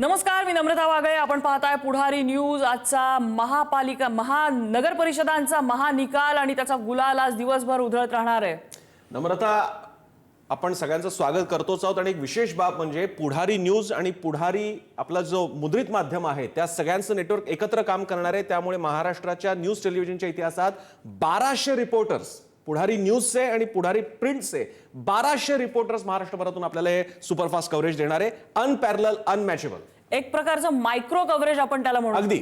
नमस्कार मी नम्रता वागळे. आपण पाहताय पुढारी न्यूज. आजचा महापालिका महानगर परिषदांचा महानिकाल आणि त्याचा गुलाल आज दिवसभर उधळत राहणार आहे. नम्रता आपण सगळ्यांचं स्वागत करतोच आहोत आणि एक विशेष बाब म्हणजे पुढारी न्यूज आणि पुढारी आपला जो मुद्रित माध्यम आहे त्या सगळ्यांचं नेटवर्क एकत्र काम करणार आहे. त्यामुळे महाराष्ट्राच्या न्यूज टेलिव्हिजनच्या इतिहासात बाराशे रिपोर्टर्स पुढारी न्यूजचे आणि पुढारी प्रिंटचे बाराशे रिपोर्टर्स महाराष्ट्रभरातून आपल्याला हे सुपरफास्ट कव्हरेज देणार अनपॅरल अनमॅचेबल एक प्रकारचं मायक्रो कव्हरेज आपण त्याला म्हणू अगदी.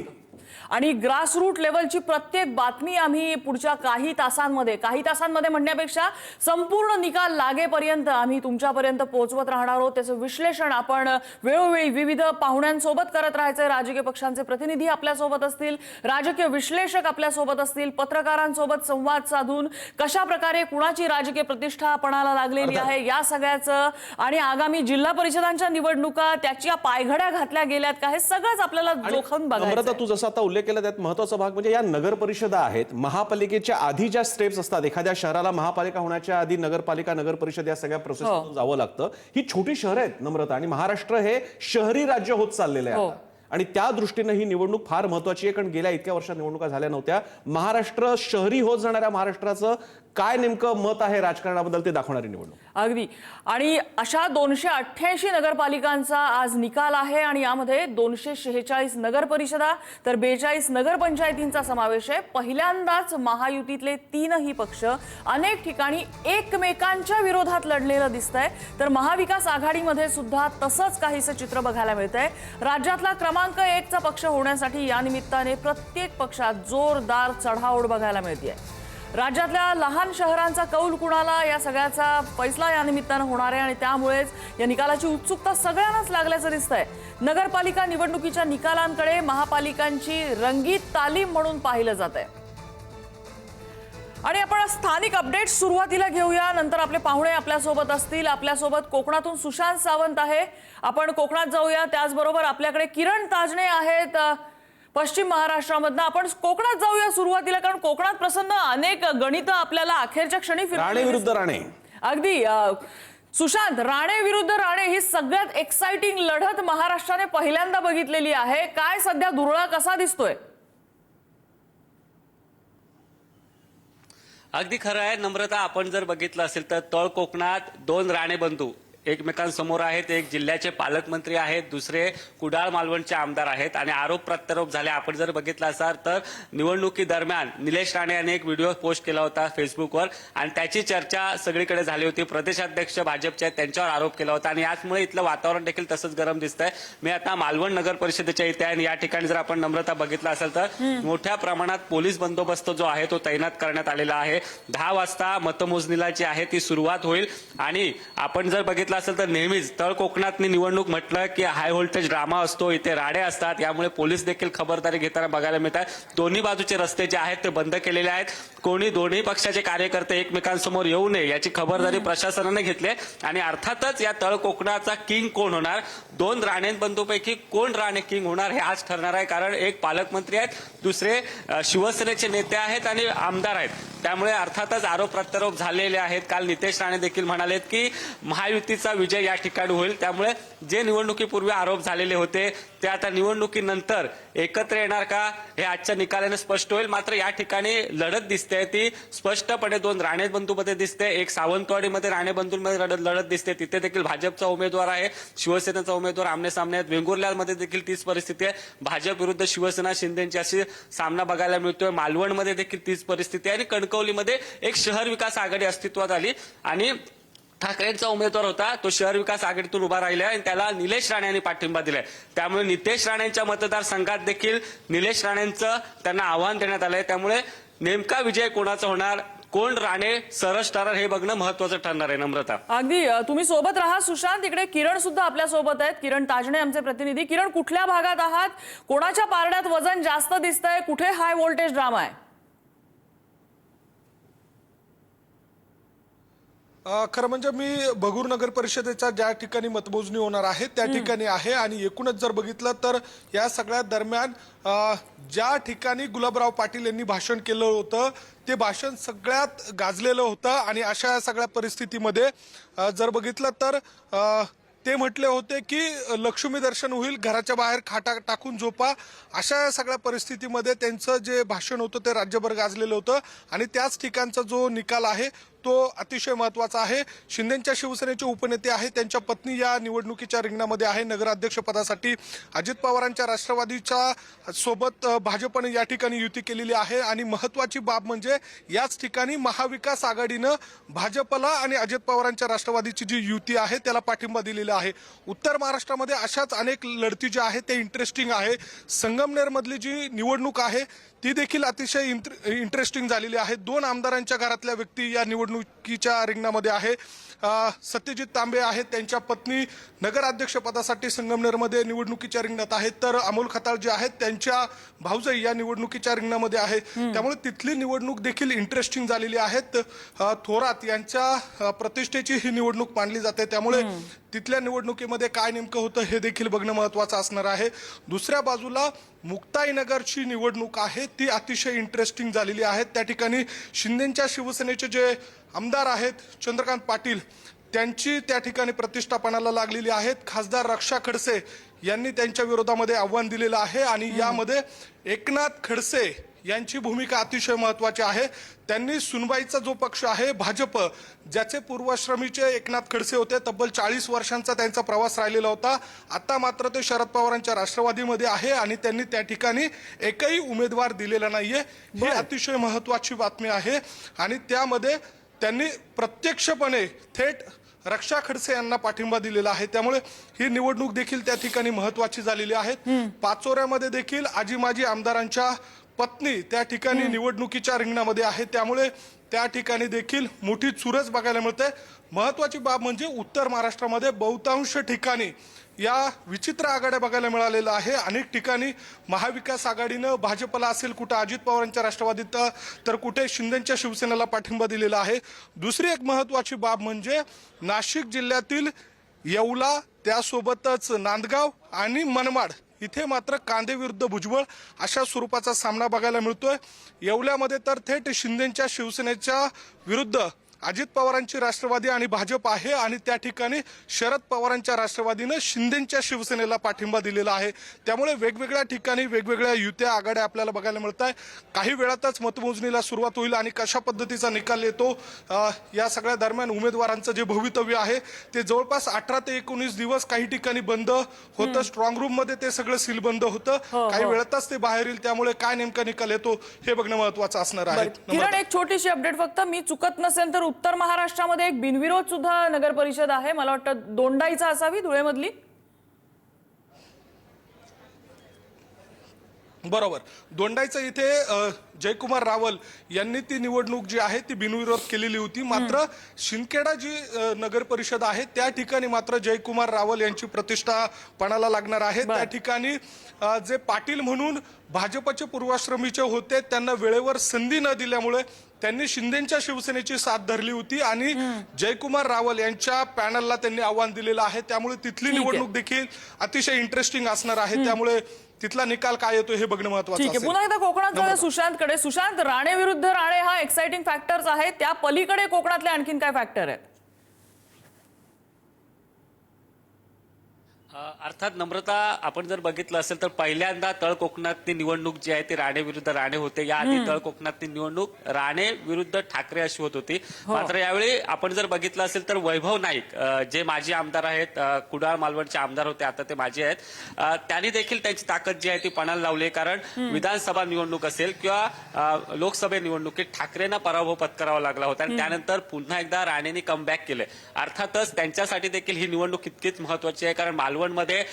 आणि ग्रासरूट लेवलची प्रत्येक बातमी आम्ही पुढच्या काही तासांमध्ये काही तासांमध्ये म्हणण्यापेक्षा संपूर्ण निकाल लागेपर्यंत आम्ही तुमच्यापर्यंत पोहोचवत राहणार आहोत त्याचं विश्लेषण आपण वेळोवेळी विविध पाहुण्यांसोबत करत राहायचंय राजकीय पक्षांचे प्रतिनिधी आपल्यासोबत असतील राजकीय विश्लेषक आपल्यासोबत असतील पत्रकारांसोबत संवाद साधून कशा प्रकारे कुणाची राजकीय प्रतिष्ठा पणाला लागलेली आहे या सगळ्याचं आणि आगामी जिल्हा परिषदांच्या निवडणुका त्याच्या पायघड्या घातल्या गेल्यात का हे सगळंच आपल्याला बघायचं नम्रता आहे. तू जसा आता उल्लेख केला त्यात महत्त्वाचा भाग म्हणजे या नगर परिषदा आहेत. महापालिकेच्या आधी ज्या स्टेप्स असतात एखाद्या शहराला महापालिका होण्याच्या आधी नगरपालिका नगर परिषद या सगळ्या प्रोसेस हो. जावं लागतं. ही छोटी शहरं आहेत नम्रता आणि महाराष्ट्र हे शहरी राज्य होत चाललेलं आहे हो. आणि त्या दृष्टीनं ही निवडणूक फार महत्वाची आहे कारण गेल्या इतक्या वर्षात निवडणुका झाल्या नव्हत्या. महाराष्ट्र शहरी होत जाणाऱ्या महाराष्ट्राचं काय नेमकं मत आहे राजकारणाबद्दल ते दाखवणारी निवडणूक. अगदी. आणि अशा दोनशे अठ्ठ्याऐंशी नगरपालिकांचा आज निकाल आहे आणि यामध्ये दोनशे शेहेचाळीस नगर परिषदा तर बेचाळीस नगरपंचायतींचा समावेश आहे. पहिल्यांदाच महायुतीतले तीनही पक्ष अनेक ठिकाणी एकमेकांच्या विरोधात लढलेलं दिसतंय. तर महाविकास आघाडीमध्ये सुद्धा तसंच काहीसं चित्र बघायला मिळतंय. राज्यातला क्रमांक एकचा पक्ष होण्यासाठी या निमित्ताने प्रत्येक पक्षात जोरदार चढाओढ बघायला मिळते आहे राज्यातल्या लहान शहरांचा कौल कुणाला? या सगळ्याचा फैसला या निमित्तानं होणार आहे आणि त्यामुळेच या निकालाची उत्सुकता सगळ्यांनाच लागल्याचं दिसतंय. नगरपालिका निवडणुकीच्या निकालांकडे महापालिकांची रंगीत तालीम म्हणून पाहिलं जात आहे आणि आपण स्थानिक अपडेट सुरुवातीला घेऊया. नंतर आपले पाहुणे आपल्यासोबत असतील. आपल्यासोबत कोकणातून सुशांत सावंत आहे. आपण कोकणात जाऊया. त्याचबरोबर आपल्याकडे किरण ताजणे आहेत. पश्चिम महाराष्ट्रामधनं आपण कोकणात जाऊया सुरुवातीला कारण कोकणात प्रसन्न अनेक गणितं आपल्याला अखेरच्या क्षणी राणे विरुद्ध राणे. अगदी सुशांत राणे विरुद्ध राणे ही सगळ्यात एक्साइटिंग लढत महाराष्ट्राने पहिल्यांदा बघितलेली आहे. काय सध्या दुरळा कसा दिसतोय? अगदी खरं आहे नम्रता आपण जर बघितलं असेल तर तळ कोकणात दोन राणे बंधू. एकमेकांसमोर आहेत. एक जिल्ह्याचे पालकमंत्री आहेत दुसरे कुडाळ मालवणचे आमदार आहेत. आणि आरोप प्रत्यारोप झाले. आपण जर बघितलं असाल तर निवडणुकी दरम्यान निलेश राणे यांनी एक व्हिडिओ पोस्ट केला होता फेसबुकवर. आणि त्याची चर्चा सगळीकडे झाली होती. प्रदेशाध्यक्ष भाजपचे आहेत त्यांच्यावर आरोप केला होता. आणि याचमुळे इथलं वातावरण देखील तसंच गरम दिसतंय. मी आता मालवण नगर परिषदेच्या इथे आहे. आणि या ठिकाणी जर आपण नम्रता बघितलं असेल तर मोठ्या प्रमाणात पोलीस बंदोबस्त जो आहे तो तैनात करण्यात आलेला आहे. दहा वाजता मतमोजणीला जी आहे ती सुरुवात होईल. आणि आपण जर बघितलं असेल तर नेहमीच तळ कोकणातनी निवडणूक म्हटलं की हाय व्होल्टेज ड्रामा असतो इथे राडे असतात यामुळे पोलीस देखील खबरदारी घेताना बघायला मिळतात. दोन्ही बाजूचे रस्ते जे आहेत ते बंद केलेले आहेत. कोणी दोन्ही पक्षाचे कार्यकर्ते एकमेकांसमोर येऊ नये याची खबरदारी प्रशासनाने घेतली आहे. आणि अर्थातच या तळ कोकणाचा किंग कोण होणार? दोन राणे बंधूपैकी कोण राणे किंग होणार हे आज ठरणार आहे. कारण एक पालकमंत्री आहेत दुसरे शिवसेनेचे नेते आहेत आणि आमदार आहेत. त्यामुळे अर्थातच आरोप प्रत्यारोप झालेले आहेत. काल नितेश राणे देखील म्हणालेत की महायुतीचा विजय या ठिकाणी होईल. त्यामुळे जे निवडणुकीपूर्वी आरोप झालेले होते ते आता निवडणुकीनंतर एकत्र येणार का हे आजच्या निकालाने स्पष्ट होईल. मात्र या ठिकाणी लढत दिसते ती. स्पष्टपणे दोन राणे बंधूमध्ये दिसते एक सावंतवाडीमध्ये राणे बंधूंमध्ये लढत लढत दिसते. तिथे देखील भाजपचा उमेदवार आहे शिवसेनेचा उमेदवार आमने सामने आहेत. वेंगुर्ल्यामध्ये देखील तीच परिस्थिती आहे. भाजप विरुद्ध शिवसेना शिंदेची अशी सामना बघायला मिळतोय. मालवणमध्ये देखील तीच परिस्थिती आहे आणि कणकवलीमध्ये एक शहर विकास आघाडी अस्तित्वात आली. आणि ठाकरेंचा उमेदवार होता तो शहर विकास आघाडीतून उभा राहिला आणि त्याला निलेश राणे यांनी पाठिंबा दिलाय. त्यामुळे नितेश राणेंच्या मतदारसंघात देखील निलेश राणेंचं त्यांना आव्हान देण्यात आलंय. त्यामुळे नेमका विजय कोणाचा होणार? कोण राणे सरस ठरणार हे बघणं महत्वाचं ठरणार आहे नम्रता. अगदी तुम्ही सोबत राहा. सुशांत इकडे किरण सुद्धा आपल्यासोबत आहेत. किरण ताजणे आमचे प्रतिनिधी. किरण कुठल्या भागात आहात? कोणाच्या पारड्यात वजन जास्त दिसतंय? कुठे हाय व्होल्टेज ड्रामा आहे? खरं म्हणजे मी भगूर नगर परिषदेच्या ज्या ठिकाणी मतमोजणी होणार आहे त्या ठिकाणी आहे. आणि एकूणच जर बघितलं तर या सगळ्या दरम्यान ज्या ठिकाणी गुलाबराव पाटील यांनी भाषण केलं होतं ते भाषण सगळ्यात गाजलेलं होतं. आणि अशा या सगळ्या परिस्थितीमध्ये जर बघितलं तर ते म्हटले होते की लक्ष्मी दर्शन होईल घराच्या बाहेर खाटा टाकून झोपा. अशा सगळ्या परिस्थितीमध्ये त्यांचं जे भाषण होतं ते राज्यभर गाजलेलं होतं. आणि त्याच ठिकाणचा जो निकाल आहे तो अतिशय महत्त्वाचा आहे. शिंदेच्या शिवसेनेचे उपनेते आहे त्यांच्या पत्नी या निवडणुकीच्या रिंगणामध्ये आहे. नगराध्यक्षपदासाठी अजित पवारांच्या राष्ट्रवादीच्या सोबत भाजपने या ठिकाणी युती केलेली आहे. आणि महत्वाची बाब म्हणजे याच ठिकाणी महाविकास आघाडीनं भाजपला आणि अजित पवारांच्या राष्ट्रवादीची जी युती आहे त्याला पाठिंबा दिलेला आहे. उत्तर महाराष्ट्रामध्ये अशाच अनेक लढती ज्या आहेत ते इंटरेस्टिंग आहे. संगमनेरमधली जी निवडणूक आहे ती देखील अतिशय इंटरेस्टिंग झालेली आहे. दोन आमदारांच्या घरातल्या व्यक्ती या निवडणूक निवडणुकीच्या रिंगणामध्ये आहे. सत्यजित तांबे आहेत त्यांच्या पत्नी नगराध्यक्षपदासाठी संगमनेरमध्ये निवडणुकीच्या रिंगणात आहेत. तर अमोल खताळ जे आहेत त्यांच्या भाऊजाई या निवडणुकीच्या रिंगणामध्ये आहे. त्यामुळे तिथली निवडणूक देखील इंटरेस्टिंग झालेली आहेत. थोरात यांच्या प्रतिष्ठेची ही निवडणूक मानली जाते. त्यामुळे तिथल्या निवडणुकीमध्ये काय नेमकं होतं हे देखील बघणं महत्वाचं असणार आहे. दुसऱ्या बाजूला मुक्ताईनगरची निवडणूक आहे ती अतिशय इंटरेस्टिंग झालेली आहे. त्या ठिकाणी शिंदेच्या शिवसेनेचे जे आमदार आहेत चंद्रकांत पाटील. त्यांची त्या ठिकाणी प्रतिष्ठापनाला लागलेली आहेत. खासदार रक्षा खडसे यांनी त्यांच्या विरोधामध्ये आव्हान दिलेलं आहे आणि यामध्ये एकनाथ खडसे यांची भूमिका अतिशय महत्वाची आहे. त्यांनी सुनबाईचा जो पक्ष आहे भाजप ज्याचे पूर्वाश्रमीचे एकनाथ खडसे होते तब्बल चाळीस वर्षांचा त्यांचा प्रवास राहिलेला होता. आता मात्र ते शरद पवारांच्या राष्ट्रवादीमध्ये आहे आणि त्यांनी त्या ठिकाणी एकही उमेदवार दिलेला नाहीये. ही अतिशय महत्वाची बातमी आहे. आणि त्यामध्ये त्यांनी प्रत्यक्षपणे थेट रक्षा खडसे यांना पाठिंबा दिलेला आहे. त्यामुळे ही निवडणूक देखील त्या ठिकाणी महत्वाची झालेली आहे. पाचोऱ्यामध्ये देखील आजी माजी आमदारांच्या पत्नी त्या ठिकाणी निवडणुकीच्या रिंगणामध्ये आहे. त्यामुळे त्या ठिकाणी देखील मोठी चुरस बघायला मिळते. महत्वाची बाब म्हणजे उत्तर महाराष्ट्रामध्ये बहुतांश ठिकाणी या विचित्र आघाड्या बघायला मिळालेल्या आहे. अनेक ठिकाणी महाविकास आघाडीनं भाजपला असेल कुठं अजित पवारांच्या राष्ट्रवादीत तर कुठे शिंदेच्या शिवसेनेला पाठिंबा दिलेला आहे. दुसरी एक महत्वाची बाब म्हणजे नाशिक जिल्ह्यातील येवला त्यासोबतच नांदगाव आणि मनमाड इथे मात्र कांदे विरुद्ध भुजबळ अशा स्वरूपाचा सामना बघायला मिळतोय. येवल्यामध्ये तर थेट शिंदेच्या शिवसेनेच्या विरुद्ध अजित पवारांची राष्ट्रवादी आणि भाजप आहे आणि त्या ठिकाणी शरद पवारांच्या राष्ट्रवादीनं शिंदेच्या शिवसेनेला पाठिंबा दिलेला आहे. त्यामुळे वेगवेगळ्या ठिकाणी वेगवेगळ्या युत्या आघाड्या आपल्याला बघायला मिळत आहे काही वेळातच मतमोजणीला सुरुवात होईल आणि कशा पद्धतीचा निकाल येतो या सगळ्या दरम्यान उमेदवारांचं जे भवितव्य आहे ते जवळपास अठरा ते एकोणीस दिवस काही ठिकाणी बंद होतं. स्ट्रॉंग रूममध्ये ते सगळं सील बंद होतं. काही वेळातच ते बाहेर येईल त्यामुळे काय नेमका निकाल येतो हे बघणं महत्वाचं असणार आहे. एक छोटीशी अपडेट फक्त. मी चुकत नसेल तर उत्तर महाराष्ट्रामध्ये एक बिनविरोध सुद्धा नगर परिषद आहे. मला वाटतं दोंडाईचा असावी धुळेमधली. बरोबर. दोंडाईचं इथे जयकुमार रावल यांनी ती निवडणूक जी आहे ती बिनविरोध केलेली होती. मात्र शिंदखेडा जी नगर परिषद आहे त्या ठिकाणी मात्र जयकुमार रावल यांची प्रतिष्ठा पणाला लागणार आहे. त्या ठिकाणी जे पाटील म्हणून भाजपचे पूर्वाश्रमीचे होते त्यांना वेळेवर संधी न दिल्यामुळे त्यांनी शिंदेच्या शिवसेनेची साथ धरली होती आणि जयकुमार रावल यांच्या पॅनलला त्यांनी आव्हान दिलेलं आहे. त्यामुळे तिथली. निवडणूक देखील अतिशय इंटरेस्टिंग असणार आहे. त्यामुळे तिथला निकाल काय येतो हे बघणं महत्वाचं पुन्हा एकदा कोकणात सुशांतकडे. सुशांत राणे विरुद्ध राणे हा एक्साइटिंग फॅक्टर्स आहे त्या पलीकडे कोकणातले आणखीन काय फॅक्टर आहेत? अर्थात नम्रता आपण जर बघितलं असेल तर पहिल्यांदा तळ कोकणातली निवडणूक जी आहे ती राणे विरुद्ध राणे होते. याआधी तळ कोकणातली निवडणूक राणे विरुद्ध ठाकरे अशी होत होती. मात्र यावेळी आपण जर बघितलं असेल तर वैभव नाईक जे माजी आमदार आहेत कुडाळ मालवणचे आमदार होते आता ते माजी आहेत त्यांनी देखील त्यांची ताकद जी आहे ती पणाला लावली आहे. कारण विधानसभा निवडणूक असेल किंवा लोकसभा निवडणुकीत ठाकरेंना पराभव पत्करावा लागला होता आणि त्यानंतर पुन्हा एकदा राणेंनी कमबॅक केलंय. अर्थातच त्यांच्यासाठी देखील ही निवडणूक तितकीच महत्वाची आहे. कारण मालवणमध्ये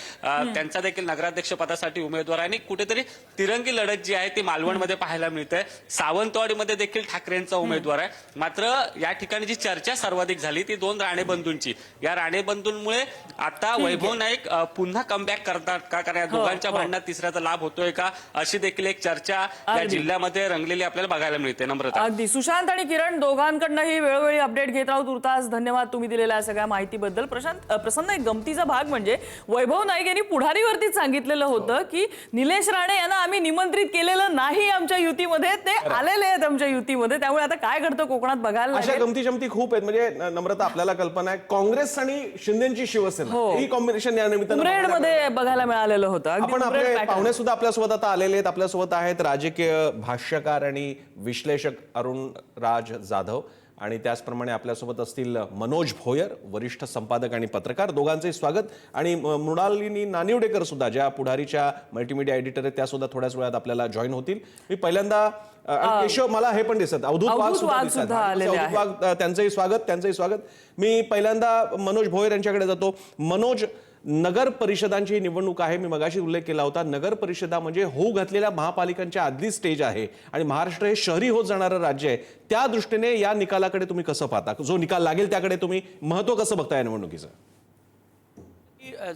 त्यांचा देखील नगराध्यक्ष पदासाठी उमेदवार आहे. आणि कुठेतरी तिरंगी लढत जी आहे ती मालवणमध्ये पाहायला मिळते. सावंतवाडीमध्ये देखील ठाकरेंचा उमेदवार आहे. मात्र या ठिकाणी जी चर्चा सर्वाधिक झाली ती दोन राणे बंधूंची या राणे बंधूंमुळे आता वैभव नाईक पुन्हा कमबॅक करतात का? कारण या दोघांच्या हो. भांडणात तिसऱ्याचा लाभ होतोय का? अशी देखील एक चर्चा या. जिल्ह्यामध्ये रंगलेली आपल्याला बघायला मिळते. नम्रता. अगदी. सुशांत आणि किरण दोघांकडनंही वेळोवेळी अपडेट घेत राहू. तुर्तास धन्यवाद तुम्ही दिलेल्या सगळ्या माहितीबद्दल. प्रशांत प्रसन्न एक गमतीचा भाग म्हणजे वैभव नाईक यांनी पुढारीवरतीच सांगितलेलं होतं की निलेश राणे यांना आम्ही निमंत्रित केलेलं नाही आमच्या युतीमध्ये ते आलेले आहेत आमच्या युतीमध्ये त्यामुळे आता काय घडतं कोकणात बघायला अशा. गमती जमती खूप आहेत म्हणजे नम्रता आपल्याला कल्पना आहे काँग्रेस आणि शिंदेची शिवसेना हो. ही कॉम्बिनेशन या निमित्तानं मिळालं. मध्ये बघायला मिळालेलं होतं आपण आपले. पाहुणे सुद्धा आपल्यासोबत आता आलेले आहेत आपल्यासोबत आहेत राजकीय भाष्यकार आणि विश्लेषक अरुण राज जाधव आणि त्याचप्रमाणे आपल्यासोबत असतील मनोज भोयर वरिष्ठ संपादक आणि पत्रकार. दोघांचंही स्वागत. आणि मृणालिनी नानिवडेकर सुद्धा ज्या पुढारीच्या मल्टीमीडिया एडिटर आहेत त्या सुद्धा थोड्याच वेळात आपल्याला जॉईन होतील. मी पहिल्यांदा केशव मला हे पण दिसत. अवधूत वाघ सुद्धा दिसत अवधूत. वाघ त्यांचंही स्वागत त्यांचंही स्वागत. मी पहिल्यांदा मनोज भोयर यांच्याकडे जातो. मनोज नगर परिषदांची निवडणूक आहे. मी मगाशी उल्लेख केला होता. नगर परिषदा म्हणजे होऊ घातलेल्या महापालिकांच्या आदली स्टेज आहे. आणि महाराष्ट्र हे शहरी होत जाणारं राज्य आहे. त्या दृष्टीने या निकालाकडे तुम्ही कसं पाहता? जो निकाल लागेल त्याकडे तुम्ही महत्त्व कसं बघता या निवडणुकीचं?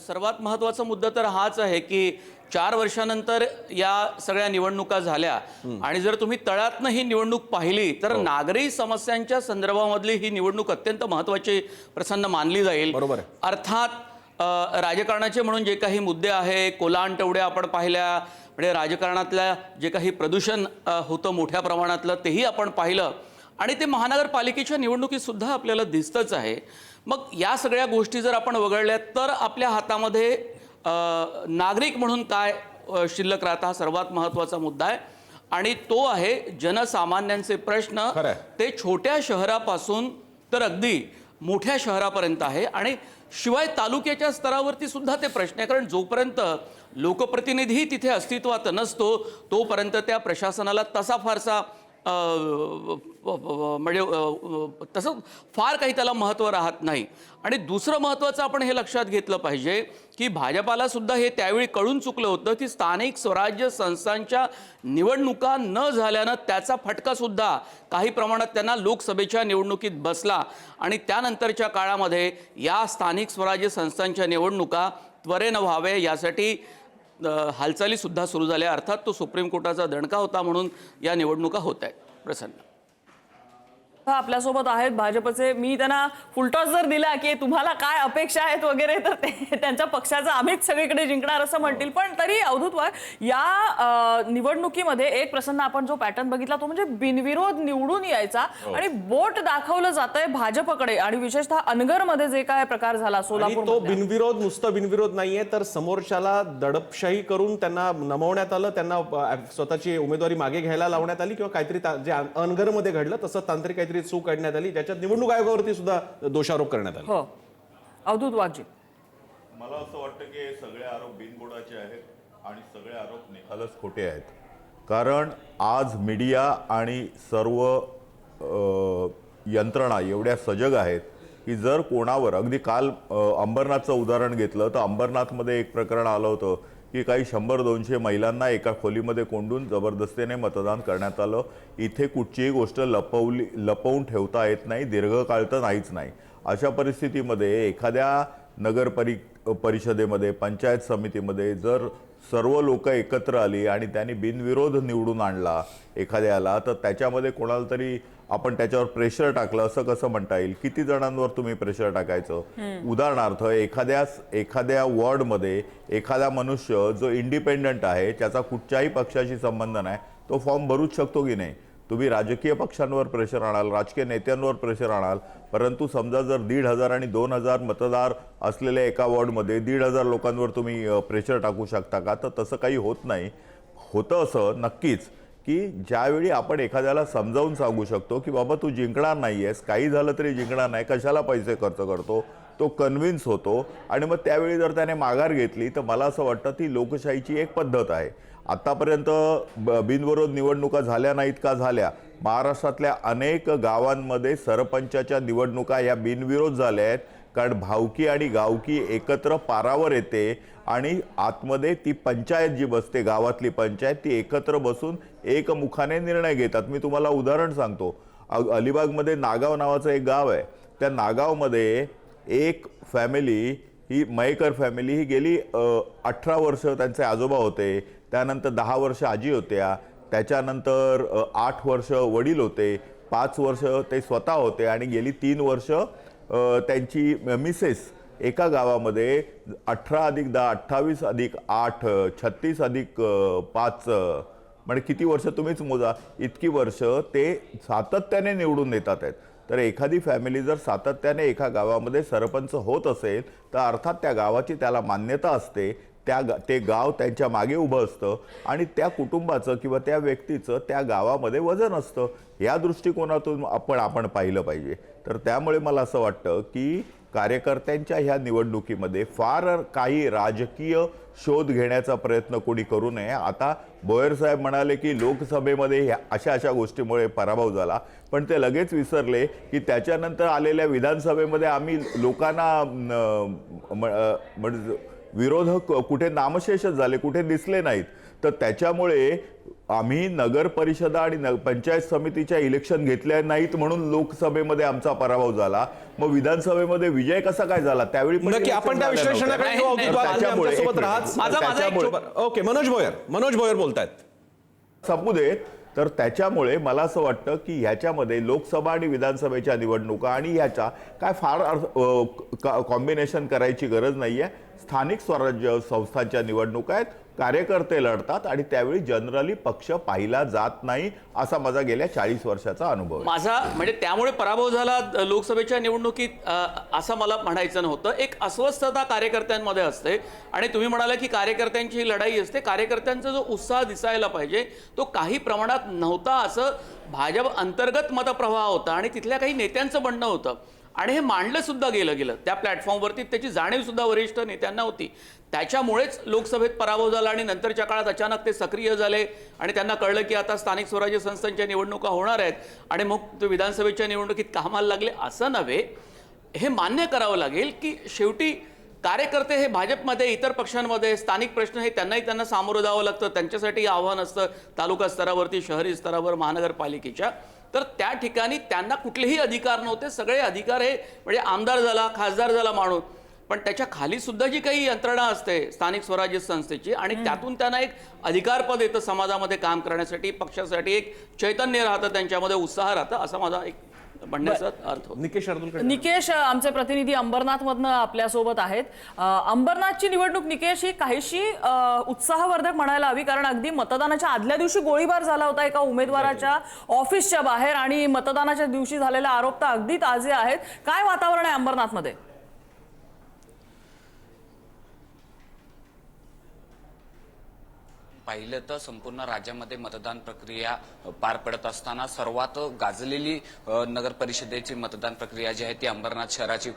सर्वात महत्त्वाचा मुद्दा तर हाच आहे की चार वर्षानंतर या सगळ्या निवडणुका झाल्या. आणि जर तुम्ही तळातनं ही निवडणूक पाहिली तर नागरी समस्यांच्या संदर्भामधली ही निवडणूक अत्यंत महत्वाची प्रसन्न मानली जाईल. बरोबर. अर्थात राजकारणाचे म्हणून जे काही मुद्दे आहे कोलांट तेवढ्या आपण पाहिल्या. म्हणजे राजकारणातल्या जे काही प्रदूषण होतं मोठ्या प्रमाणातलं तेही आपण पाहिलं. आणि ते महानगरपालिकेच्या निवडणुकीत सुद्धा आपल्याला दिसतच आहे. मग या सगळ्या गोष्टी जर आपण वगळल्या तर आपल्या हातामध्ये नागरिक म्हणून काय शिल्लक राहता हा सर्वात महत्त्वाचा मुद्दा आहे. आणि तो आहे जनसामान्यांचे प्रश्न. ते छोट्या शहरापासून तर अगदी मोठ्या शहरापर्यंत आहे. आणि शिवाय तालुक्याच्या स्तरावरती सुद्धा ते प्रश्न आहे. कारण जोपर्यंत लोकप्रतिनिधी तिथे अस्तित्वात नसतो तोपर्यंत त्या प्रशासनाला तसा फारसा म्हणजे तसं फार काही त्याला महत्त्व राहत नाही. आणि दुसरं महत्त्वाचं आपण हे लक्षात घेतलं पाहिजे की भाजपाला सुद्धा हे त्यावेळी कळून चुकलं होतं की स्थानिक स्वराज्य संस्थांच्या निवडणुका न झाल्यानं त्याचा फटकासुद्धा काही प्रमाणात त्यांना लोकसभेच्या निवडणुकीत बसला. आणि त्यानंतरच्या काळामध्ये या स्थानिक स्वराज्य संस्थांच्या निवडणुका त्वरेनं व्हावे यासाठी हालचालीसुद्धा सुरू झाल्या. अर्थात तो सुप्रीम कोर्टाचा दणका होता म्हणून या निवडणुका होत आहेत. प्रसन्न. आपल्यासोबत आहेत भाजपचे. मी त्यांना फुलटॉस जर दिला की तुम्हाला काय अपेक्षा आहेत वगैरे तर ते त्यांच्या पक्षाचा आम्हीच सगळीकडे जिंकणार असं म्हणतील. पण तरी अवधूत वाघ या निवडणुकीमध्ये एक प्रसन्न आपण जो पॅटर्न बघितला तो म्हणजे बिनविरोध निवडून यायचा. आणि बोट दाखवलं जात आहे भाजपकडे. आणि विशेषतः अनगरमध्ये जे काय प्रकार झाला सोलापूर तो बिनविरोध नुसतं बिनविरोध नाहीये तर समोरच्याला दडपशाही करून त्यांना नमवण्यात आलं. त्यांना स्वतःची उमेदवारी मागे घ्यायला लावण्यात आली किंवा काहीतरी जे अनगरमध्ये घडलं तसं तांत्रिक काहीतरी चूक काढण्यात आली ज्याच्यात निवडणूक आयोगावरती सुद्धा दोषारोप करण्यात आले. हो. अवधूत वाघजी मला असं वाटतं की हे सगळे आरोप बिनबुडाचे आहेत आणि सगळे आरोप निखालच खोटे आहेत. कारण आज मीडिया आणि सर्व अ, यंत्रणा एवढ्या सजग आहेत की जर कोणावर अगदी काल अ, अंबरनाथचं उदाहरण घेतलं तर अंबरनाथमध्ये एक प्रकरण आलं होतं की काही शंभर दोनशे महिलांना एका खोलीमध्ये कोंडून जबरदस्तीने मतदान करण्यात आलं. इथे कुठचीही गोष्ट लपवली लपवून ठेवता येत नाही. दीर्घकाळ तर नाहीच नाही. अशा परिस्थितीमध्ये एखाद्या नगरपरि परिषदेमध्ये पंचायत समितीमध्ये जर सर्व लोक एकत्र आली आणि त्यांनी बिनविरोध निवडून आणला एखाद्याला तर त्याच्यामध्ये कोणाला तरी आपण त्याच्यावर प्रेशर टाकलं असं कसं म्हणता येईल? किती जणांवर तुम्ही प्रेशर टाकायचं? उदाहरणार्थ एखाद्या एखाद्या वॉर्डमध्ये एखादा मनुष्य जो इंडिपेंडंट आहे त्याचा कुठच्याही पक्षाशी संबंध नाही तो फॉर्म भरूच शकतो की नाही? तुम्ही राजकीय पक्षांवर प्रेशर आणाल राजकीय नेत्यांवर प्रेशर आणाल परंतु समजा जर दीड हजार आणि दोन हजार मतदार असलेल्या एका वॉर्डमध्ये दीड हजार लोकांवर तुम्ही प्रेशर टाकू शकता का? तर तसं काही होत नाही. होतं असं नक्कीच की ज्यावेळी आपण एखाद्याला समजावून सांगू शकतो की बाबा तू जिंकणार नाही आहेस काही झालं तरी जिंकणार नाही कशाला पैसे खर्च करतो? तो कन्व्हिन्स होतो. आणि मग त्यावेळी जर त्याने माघार घेतली तर मला असं वाटतं ती लोकशाहीची एक पद्धत आहे. आत्तापर्यंत ब- बिनविरोध निवडणुका झाल्या नाहीत का झाल्या? महाराष्ट्रातल्या अनेक गावांमध्ये सरपंचाच्या निवडणुका या बिनविरोध झाल्या आहेत. कारण भावकी आणि गावकी एकत्र पारावर येते आणि आतमध्ये ती पंचायत जी बसते गावातली पंचायत ती एकत्र बसून एकमुखाने निर्णय घेतात. मी तुम्हाला उदाहरण सांगतो. अ- अलिबागमध्ये नागाव नावाचं एक गाव आहे. त्या नागावमध्ये एक फॅमिली ही मयेकर फॅमिली ही गेली अठरा वर्ष त्यांचे आजोबा होते. त्यानंतर दहा वर्ष आजी होत्या. त्याच्यानंतर आठ वर्ष वडील होते. पाच वर्ष ते स्वतः होते आणि गेली तीन वर्ष त्यांची मिसेस एका गावामध्ये अठरा अधिक दहा अठ्ठावीस अधिक आठ छत्तीस अधिक पाच म्हणजे किती वर्ष तुम्हीच मोजा. इतकी वर्ष ते सातत्याने निवडून देतात आहेत. तर एखादी फॅमिली जर सातत्याने एका गावामध्ये सरपंच होत असेल तर अर्थात त्या गावाची त्याला मान्यता असते त्या गा ते गाव त्यांच्या मागे उभं असतं आणि त्या कुटुंबाचं किंवा त्या व्यक्तीचं त्या गावामध्ये वजन असतं. या दृष्टिकोनातून आपण आपण पाहिलं पाहिजे. तर त्यामुळे मला असं वाटतं की कार्यकर्त्यांच्या ह्या निवडणुकीमध्ये फार काही राजकीय शोध घेण्याचा प्रयत्न कोणी करू नये. आता बोयर साहेब म्हणाले की लोकसभेमध्ये ह्या अशा अशा गोष्टीमुळे पराभव झाला. पण ते लगेच विसरले की त्याच्यानंतर आलेल्या विधानसभेमध्ये आम्ही लोकांना म- म्हणजे विरोधक कुठे नामशेषच झाले कुठे दिसले नाहीत. तर त्याच्यामुळे आम्ही नगर परिषदा आणि न- पंचायत समितीच्या इलेक्शन घेतल्या नाहीत म्हणून लोकसभेमध्ये आमचा पराभव झाला. मग विधानसभेमध्ये विजय कसा काय झाला? त्यावेळी आपण त्या विश्लेषणाकडे ओके मनोज भोयर मनोज भोयर बोलतायत. संपू देत तर त्याच्यामुळे मला असं वाटतं की ह्याच्यामध्ये लोकसभा आणि विधानसभेच्या निवडणुका आणि ह्याच्या काय फार कॉम्बिनेशन करायची गरज नाही आहे स्थानिक स्वराज्य संस्थांच्या निवडणुका आहेत कार्यकर्ते लढतात आणि त्यावेळी जनरली पक्ष पाहिला जात नाही असा माझा गेल्या चाळीस वर्षाचा अनुभव माझा म्हणजे त्यामुळे पराभव झाला लोकसभेच्या निवडणुकीत असं मला म्हणायचं नव्हतं. एक अस्वस्थता कार्यकर्त्यांमध्ये असते आणि तुम्ही म्हणाला की कार्यकर्त्यांची ही लढाई असते. कार्यकर्त्यांचा जो उत्साह दिसायला पाहिजे तो काही प्रमाणात नव्हता असं भाजप अंतर्गत मतप्रवाह होता आणि तिथल्या काही नेत्यांचं म्हणणं होतं. आणि हे मांडलं सुद्धा गेलं गेलं. त्या प्लॅटफॉर्मवरती त्याची जाणीव सुद्धा वरिष्ठ नेत्यांना होती. त्याच्यामुळेच लोकसभेत पराभव झाला आणि नंतरच्या काळात अचानक ते सक्रिय झाले आणि त्यांना कळलं की आता स्थानिक स्वराज्य संस्थांच्या निवडणुका होणार आहेत आणि मग ते विधानसभेच्या निवडणुकीत कामाला लागले असं नव्हे. हे मान्य करावं लागेल की शेवटी कार्यकर्ते हे भाजपमध्ये इतर पक्षांमध्ये स्थानिक प्रश्न हे त्यांनाही त्यांना सामोरं जावं लागतं. त्यांच्यासाठी आव्हान असतं तालुका स्तरावरती शहरी स्तरावर महानगरपालिकेच्या. तर त्या ठिकाणी त्यांना कुठलेही अधिकार नव्हते. सगळे अधिकार हे म्हणजे आमदार झाला खासदार झाला माणूस. पण त्याच्याखाली सुद्धा जी काही यंत्रणा असते स्थानिक स्वराज्य संस्थेची आणि त्यातून त्यांना एक अधिकारपद येतं समाजामध्ये काम करण्यासाठी पक्षासाठी एक चैतन्य राहतं त्यांच्यामध्ये उत्साह राहतं असा माझा एक म्हणण्याचा अर्थ होता. निकेश निकेश आमचे प्रतिनिधी अंबरनाथ मधनं आपल्यासोबत आहेत. अंबरनाथची निवडणूक निकेश ही काहीशी उत्साहवर्धक म्हणायला हवी कारण अगदी मतदानाच्या आदल्या दिवशी गोळीबार झाला होता एका उमेदवाराच्या ऑफिसच्या बाहेर आणि मतदानाच्या दिवशी झालेले आरोप तर अगदी ताजे आहेत. काय वातावरण आहे अंबरनाथमध्ये? पाहिलं तर संपूर्ण राज्यामध्ये मतदान प्रक्रिया पार पडत असताना सर्वात गाजलेली नगर परिषदेची मतदान प्रक्रिया जी आहे ती अंबरनाथ शहराची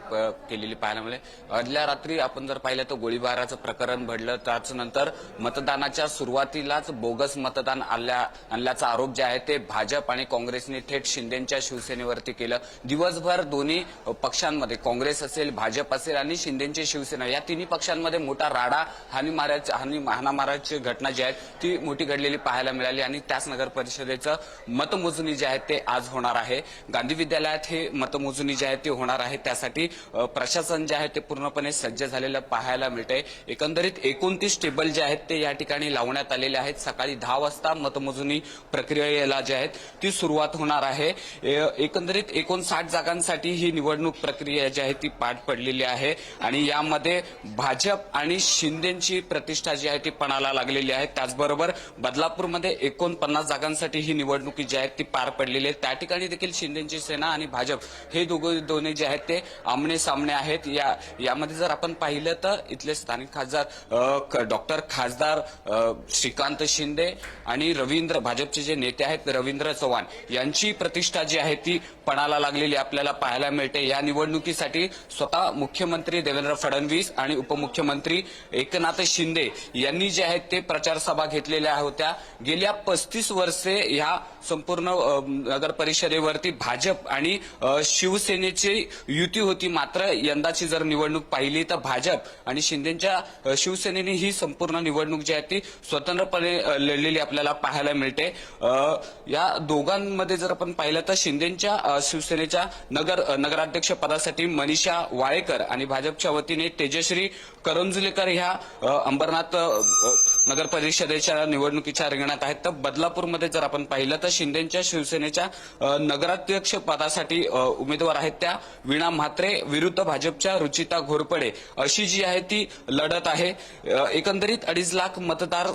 केलेली पाहायला मिळेल. आदल्या रात्री आपण जर पाहिलं तर गोळीबाराचं प्रकरण घडलं त्याच नंतर मतदानाच्या सुरुवातीलाच बोगस मतदान आणल्या आणल्याचा आरोप जे आहे ते भाजप आणि काँग्रेसने थेट शिंदेच्या शिवसेनेवरती केलं. दिवसभर दोन्ही पक्षांमध्ये काँग्रेस असेल भाजप असेल आणि शिंदेची शिवसेना या तिन्ही पक्षांमध्ये मोठा राडा हानी मारायची हानी हाणामाराची घटना जी आहे ती मोठी घडलेली पाहायला मिळाली आणि त्याच नगर परिषदेचं मतमोजणी जे आहे ते आज होणार आहे. गांधी विद्यालयात हे मतमोजणी जी आहे ती होणार आहे. त्यासाठी प्रशासन जे आहे ते पूर्णपणे सज्ज झालेलं पाहायला मिळतंय. एकंदरीत एकोणतीस टेबल जे आहेत ते या ठिकाणी लावण्यात आलेले आहेत. सकाळी दहा वाजता मतमोजणी प्रक्रियेला जी आहेत ती सुरुवात होणार आहे. एकंदरीत एकोणसाठ जागांसाठी ही निवडणूक प्रक्रिया जी आहे ती पाठ पडलेली आहे आणि यामध्ये भाजप आणि शिंदेची प्रतिष्ठा जी आहे ती पणाला लागलेली आहे. त्याचबरोबर बदलापूरमध्ये एकोणपन्नास जागांसाठी ही निवडणुकी जी आहे ती पार पडलेली आहे. त्या ठिकाणी देखील शिंदेची सेना आणि भाजप हे दोघं दोन्ही जे आहेत ते आमने सामने आहेत. या यामध्ये जर आपण पाहिलं तर इथले स्थानिक खासदार डॉक्टर खासदार श्रीकांत शिंदे आणि रवींद्र भाजपचे जे नेते आहेत रवींद्र चव्हाण यांची प्रतिष्ठा जी आहे ती पणाला लागलेली आपल्याला पाहायला मिळते. या निवडणुकीसाठी स्वतः मुख्यमंत्री देवेंद्र फडणवीस आणि उपमुख्यमंत्री एकनाथ शिंदे यांनी जे आहेत ते प्रचार सभा घेतलेल्या होत्या. गेल्या पस्तीस वर्षे ह्या संपूर्ण नगर परिषदेवरती भाजप आणि शिवसेनेची युती होती. मात्र यंदाची जर निवडणूक पाहिली तर भाजप आणि शिंदेच्या शिवसेनेने ही संपूर्ण निवडणूक जी आहे ती स्वतंत्रपणे लढलेली आपल्याला पाहायला मिळते. या दोघांमध्ये जर आपण पाहिलं तर शिंदेच्या शिवसेनेच्या नगर नगराध्यक्ष पदासाठी मनीषा वाळेकर आणि भाजपच्या वतीने तेजश्री करंजुलेकर ह्या अंबरनाथ नगर परिषदेच्या निवडणुकीच्या रिंगणात आहेत. तर बदलापूरमध्ये जर आपण पाहिलं तर शिंदेच्या शिवसेनेच्या नगराध्यक्ष पदासाठी उमेदवार आहेत त्या वीणा म्हात्रे विरुद्ध भाजपच्या रुचिता घोरपडे. अशी जी आहे ती लढत आहे. एकंदरीत अडीच लाख मतदार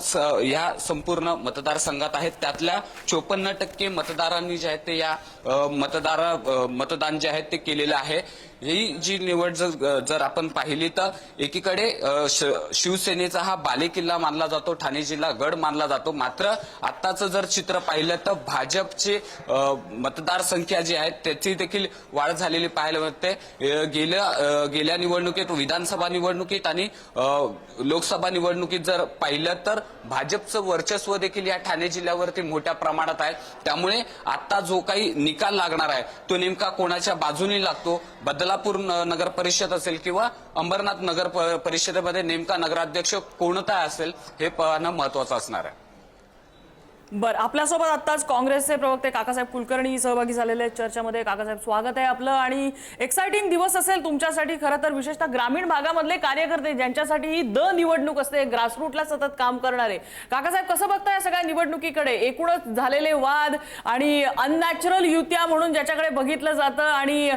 या संपूर्ण मतदारसंघात आहेत. त्यातल्या चोपन्न टक्के मतदारांनी जे आहेत ते या मतदार मतदान जे आहे ते केलेलं आहे. ही जी निवड जर जर आपण पाहिली तर एकीकडे श- शिवसेनेचा हा बालेकिल्ला मानला जातो ठाणे जिल्हा गड मानला जातो. मात्र आत्ताचं जर चित्र पाहिलं तर भाजपचे मतदारसंख्या जी आहे त्याची देखील वाढ झालेली पाहायला मिळते. गेल्या गेल्या निवडणुकीत विधानसभा निवडणुकीत आणि लोकसभा निवडणुकीत जर पाहिलं तर भाजपचं वर्चस्व देखील या ठाणे जिल्ह्यावरती मोठ्या प्रमाणात आहे. त्यामुळे आता जो काही निकाल लागणार आहे तो नेमका कोणाच्या बाजूने लागतो? बदल न- नगर परिषद असेल किंवा अंबरनाथ नगर परिषदेमध्ये नेमका नगराध्यक्ष कोणता असेल हे पाहणं महत्वाचं असणार आहे. बरं आपल्यासोबत आत्ताच काँग्रेसचे प्रवक्ते काकासाहेब कुलकर्णी सहभागी झालेले आहेत. चर्चेमध्ये काकासाहेब स्वागत आहे आपलं. आणि एक्साइटिंग दिवस असेल तुमच्यासाठी खरं तर विशेषतः ग्रामीण भागामधले कार्यकर्ते ज्यांच्यासाठी ही द निवडणूक असते ग्रासरूटला सतत काम करणारे. काकासाहेब कसं बघताय या सगळ्या निवडणुकीकडे? एकूणच झालेले वाद आणि अननॅचरल युत्या म्हणून ज्याच्याकडे बघितलं जातं आणि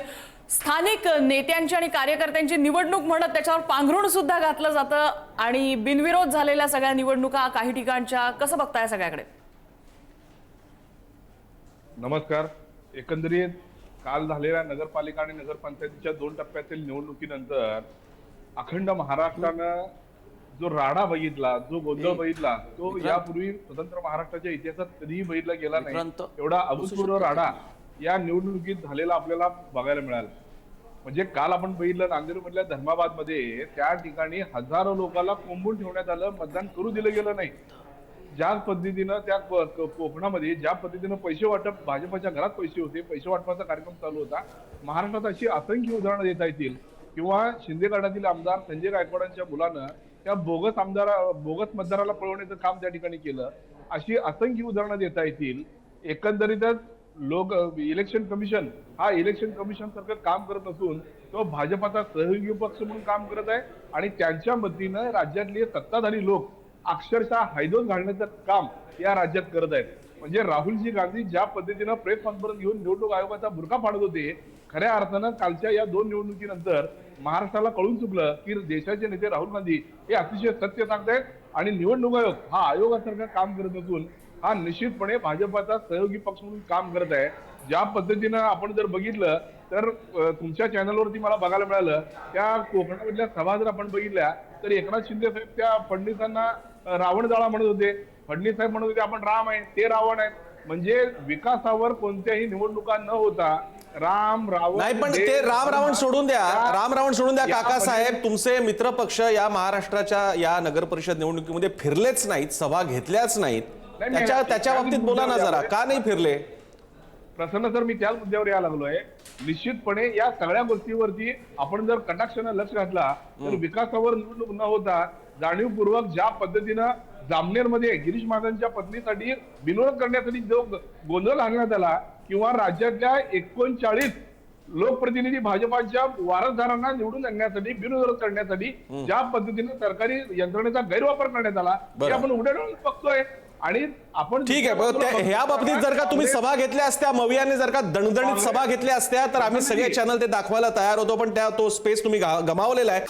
स्थानिक नेत्यांची आणि कार्यकर्त्यांची निवडणूक म्हणत त्याच्यावर पांघरुण सुद्धा घातलं जातं आणि बिनविरोध झालेल्या सगळ्या निवडणुका काही ठिकाणच्या कसं बघताय सगळ्याकडे? नमस्कार. एकंदरीत काल झालेल्या नगरपालिका आणि नगरपंचायतीच्या दोन टप्प्यातील निवडणुकीनंतर अखंड महाराष्ट्रानं जो राडा बघितला जो गोंधळ बघितला तो यापूर्वी स्वतंत्र महाराष्ट्राच्या इतिहासात कधीही बघितला गेला नाही. एवढा अभूतपूर्व राडा या निवडणुकीत झालेला आपल्याला बघायला मिळाला. म्हणजे काल आपण बघितलं नांदेडमधल्या धर्माबादमध्ये धर्माबादमध्ये त्या ठिकाणी हजारो लोकांना कोंबून ठेवण्यात आलं मतदान करू दिलं गेलं नाही. ज्या पद्धतीनं त्या कोकणामध्ये ज्या पद्धतीनं पैसे वाटप भाजपच्या घरात पैसे होते पैसे वाटपाचा कार्यक्रम चालू होता महाराष्ट्रात अशी असंख्य उदाहरणं देता येतील. किंवा शिंदे गटातील आमदार संजय गायकवाडांच्या मुलानं त्या बोगस आमदारा बोगस मतदाराला पळवण्याचं काम त्या ठिकाणी केलं अशी असंख्य उदाहरणं देता येतील. एकंदरीतच लोक इलेक्शन कमिशन हा इलेक्शन कमिशन सारखं काम करत असून तो भाजपाचा सहयोगी पक्ष म्हणून काम करत आहे आणि त्यांच्या मदतीनं राज्यातले सत्ताधारी लोक अक्षरशः हैदोस घालण्याचं काम या राज्यात करत आहेत. म्हणजे राहुलजी गांधी ज्या पद्धतीनं प्रेस कॉन्फरन्स घेऊन निवडणूक आयोगाचा बुरखा फाडत होते खऱ्या अर्थानं कालच्या या दोन निवडणुकीनंतर महाराष्ट्राला कळून चुकलं की देशाचे नेते राहुल गांधी हे अतिशय सत्य सांगतायत आणि निवडणूक आयोग हा आयोगासारखं काम करत असून हा निश्चितपणे भाजपाचा सहयोगी पक्ष म्हणून काम करत आहे. ज्या पद्धतीनं आपण जर बघितलं तर तुमच्या चॅनलवरती मला बघायला मिळालं त्या कोकणामधल्या सभा जर आपण बघितल्या तर एकनाथ शिंदे साहेब त्या फडणवीसांना रावण जाळा म्हणत होते. फडणवीस साहेब म्हणत होते आपण राम आहे ते रावण आहेत. म्हणजे विकासावर कोणत्याही निवडणुका न होता राम रावण नाही पण ते राम रावण सोडून द्या. राम रावण सोडून द्या काकासाहेब तुमचे मित्र पक्ष या महाराष्ट्राच्या या नगर परिषद निवडणुकीमध्ये फिरलेच नाहीत सभा घेतल्याच नाहीत. नाही, त्याच्या त्याच्या त्या बाबतीत बोला ना जरा. का नाही फिरले? प्रसन्न सर मी त्याच मुद्द्यावर यायला लागलोय निश्चितपणे या सगळ्या गोष्टीवरती आपण जर कटाक्षानं लक्ष घातला तर विकासावर निवडणूक न होता जाणीवपूर्वक ज्या पद्धतीनं जामनेरमध्ये गिरीश महाजनच्या पत्नीसाठी बिनविरोध करण्यासाठी जो गोंधळ घालण्यात आला किंवा राज्यातल्या एकोणचाळीस लोकप्रतिनिधी भाजपाच्या वारसदारांना निवडून आणण्यासाठी बिनविरोध करण्यासाठी ज्या पद्धतीने सरकारी यंत्रणेचा गैरवापर करण्यात आला ते बरं. आपण उघड्या बघतोय. आणि आपण ठीक आहे ह्या बाबतीत जर का तुम्ही सभा घेतल्या असत्या मवियाने जर का दणदणीत सभा घेतल्या असत्या तर आम्ही सगळे चॅनल ते दाखवायला तयार होतो पण त्या तो स्पेस तुम्ही गा- गमावलेला आहे.